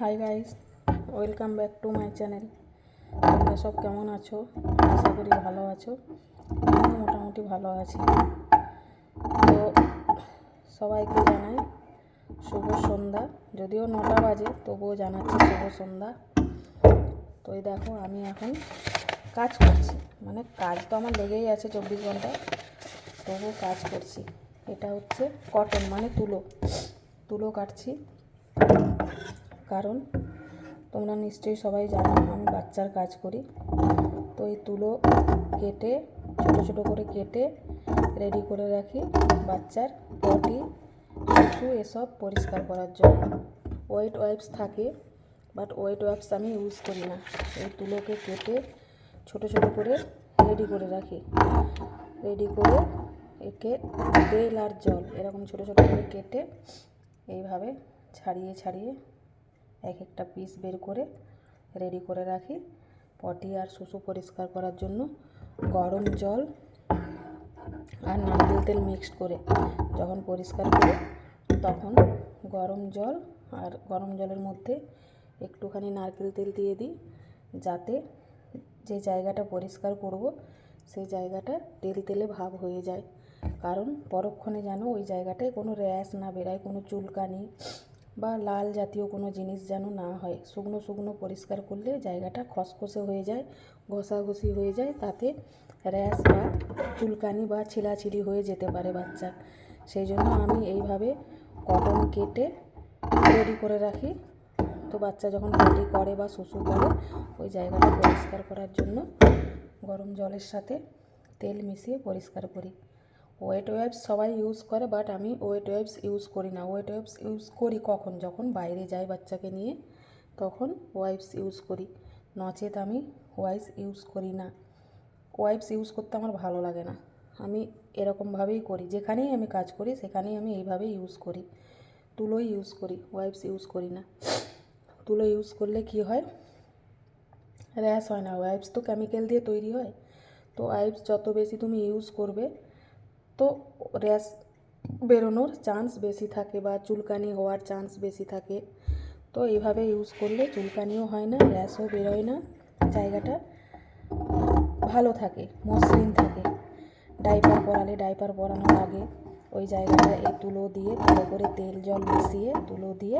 Hi guys welcome back to my channel তোমরা সব কেমন আছো? আশা করি ভালো আছো। আমিও মোটামুটি ভালো আছি। তো সবাইকে জানাই শুভ সন্ধ্যা। যদিও নটা বাজে, তবুও জানাচ্ছি শুভ সন্ধ্যা। তো এই দেখো, আমি এখন কাজ করছি। মানে কাজ তো আমার লেগেই আছে চব্বিশ ঘণ্টা। তবুও কাজ করছি। এটা হচ্ছে কটন মানে তুলো। তুলো কাটছি। কারণ তোমরা নিশ্চয়ই সবাই জানো আমি বাচ্চার কাজ করি। তো এই তুলো কেটে, ছোট ছোট করে কেটে রেডি করে রাখি বাচ্চার পটি শিশু এসব পরিষ্কার করার জন্য। ওয়েট ওয়াইপস থাকে বাট ওয়েট ওয়াইপস আমি ইউজ করি না। এই তুলোকে কেটে ছোট ছোট করে রেডি করে রাখি। রেডি করে একে তেল আর জল এরকম ছোট ছোট করে কেটে এইভাবে ছাড়িয়ে ছাড়িয়ে এক একটা পিস বের করে রেডি করে রাখি। পটি আর শুশু পরিষ্কার করার জন্য গরম জল আর নারকেল তেল মিক্সড করে যখন পরিষ্কার করে তখন গরম জল আর গরম জলের মধ্যে একটুখানি নারকেল তেল দিয়ে দিই। যাতে যে জায়গাটা পরিষ্কার করব সেই জায়গাটা তেল তেলে ভাব হয়ে যায়। কারণ পরক্ষণে যেন ওই জায়গাটায় কোনো র্যাশ না বেরায়, কোনো চুলকানি বা লাল জাতীয় কোনো জিনিস যেন না হয়। শুকনো শুকনো পরিষ্কার করলে জায়গাটা খসখসে হয়ে যায়, ঘষাঘষি হয়ে যায়। তাতে র্যাশ বা চুলকানি বা ছিলাছিলি হয়ে যেতে পারে বাচ্চা। সেই জন্য আমি এইভাবে কটন কেটে রেডি করে রাখি। তো বাচ্চা যখন পটি করে বা শুশু করে, ওই জায়গাটা পরিষ্কার করার জন্য গরম জলের সাথে তেল মিশিয়ে পরিষ্কার করি। ওয়েট ওয়েবস সবাই ইউজ করে বাট আমি ওয়েট ওয়েবস ইউজ করি না। ওয়েট ওয়েবস ইউজ করি কখন? যখন বাইরে যাই বাচ্চাকে নিয়ে, তখন ওয়াইপস ইউজ করি। নচেত আমি ওয়াইপস ইউজ করি না। ওয়াইপস ইউজ করতে আমার ভালো লাগে না। আমি এরকমভাবেই করি। যেখানেই আমি কাজ করি, সেখানেই আমি এইভাবে ইউজ করি। তুলোই ইউজ করি। ওয়াইপস ইউজ করি না। তুলো ইউজ করলে কি হয়? র্যাশ হয় না। ওয়াইপস তো কেমিক্যাল দিয়ে তৈরি হয়। তো ওয়াইপস যত বেশি তুমি ইউজ করবে তো র্যাশ বেরোনোর চান্স বেশি থাকে বা চুলকানি হওয়ার চান্স বেশি থাকে। তো এইভাবে ইউজ করলে চুলকানিও হয় না র্যাশও বেরোয় না, জায়গাটা ভালো থাকে, মসৃণ থাকে। ডাইপার পরালে ডাইপার পরানোর আগে ওই জায়গাটা এই তুলো দিয়ে ভালো করে তেল, জল মিশিয়ে তুলো দিয়ে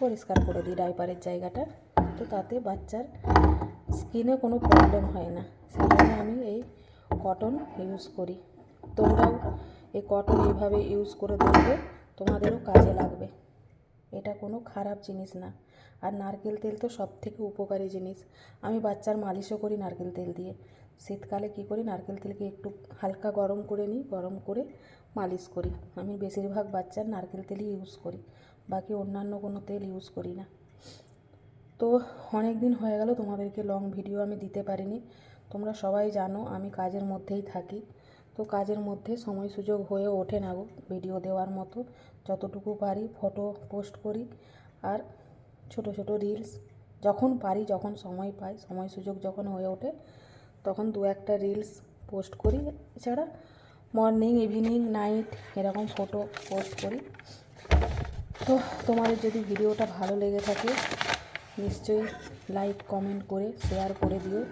পরিষ্কার করে দিই ডাইপারের জায়গাটা। তো তাতে বাচ্চার স্কিনে কোনো প্রবলেম হয় না। সেই জন্য আমি এই কটন ইউজ করি। তোমরাও এই কটন এইভাবে ইউজ করে দেখবে, তোমাদেরও কাজে লাগবে। এটা কোনো খারাপ জিনিস না। আর নারকেল তেল তো সব থেকে উপকারী জিনিস। আমি বাচ্চার মালিশও করি নারকেল তেল দিয়ে। শীতকালে কী করি, নারকেল তেলকে একটু হালকা গরম করে নিই, গরম করে মালিশ করি। আমি বেশিরভাগ বাচ্চার নারকেল তেলই ইউজ করি, বাকি অন্যান্য কোনো তেল ইউজ করি না। তো অনেক দিন হয়ে গেল, তোমাদেরকে লং ভিডিও আমি দিতে পারিনি। তোমরা সবাই জানো, আমি কাজের মধ্যেই থাকি। তো কাজের মধ্যে সময় সুযোগ হয়ে ওঠে না গো ভিডিও দেওয়ার মতো। যতটুকু পারি ফটো পোস্ট করি আর ছোট ছোট রিলস যখন পারি, যখন সময় পাই, সময় সুযোগ যখন হয়ে ওঠে, তখন দু একটা রিলস পোস্ট করি। এছাড়া মর্নিং ইভিনিং নাইট এরকম ফটো পোস্ট করি। তো তোমাদের যদি ভিডিওটা ভালো লেগে থাকে, নিশ্চয়ই লাইক কমেন্ট করে শেয়ার করে দিও।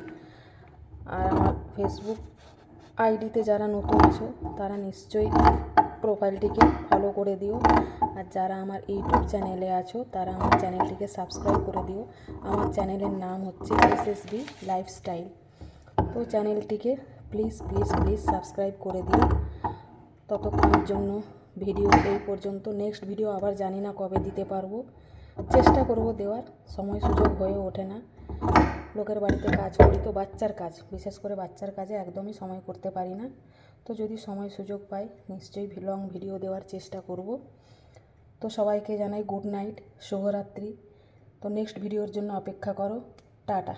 আর আমার ফেসবুক আইডিতে যারা নতুন আছো, তারা নিশ্চয়ই প্রোফাইলটিকে ফলো করে দিও। আর যারা আমার ইউটিউব চ্যানেলে আছো, তারা আমার চ্যানেলটিকে সাবস্ক্রাইব করে দিও। আমার চ্যানেলের নাম হচ্ছে এস এস বি লাইফস্টাইল তো চ্যানেলটিকে প্লিজ প্লিজ প্লিজ সাবস্ক্রাইব করে দিও। ততক্ষণের জন্য ভিডিও এই পর্যন্ত। নেক্সট ভিডিও আবার জানি না কবে দিতে পারব। চেষ্টা করব দেওয়ার। সময় সুযোগ হয়ে ওঠে না। লোকের বাড়িতে কাজ করি তো বাচ্চার কাজ, বিশেষ করে বাচ্চার কাজে একদমই সময় করতে পারি না। তো যদি সময় সুযোগ পাই, নিশ্চয়ই লং ভিডিও দেওয়ার চেষ্টা করব। তো সবাইকে জানাই গুড নাইট শুভরাত্রি। তো নেক্সট ভিডিওর জন্য অপেক্ষা করো। টাটা।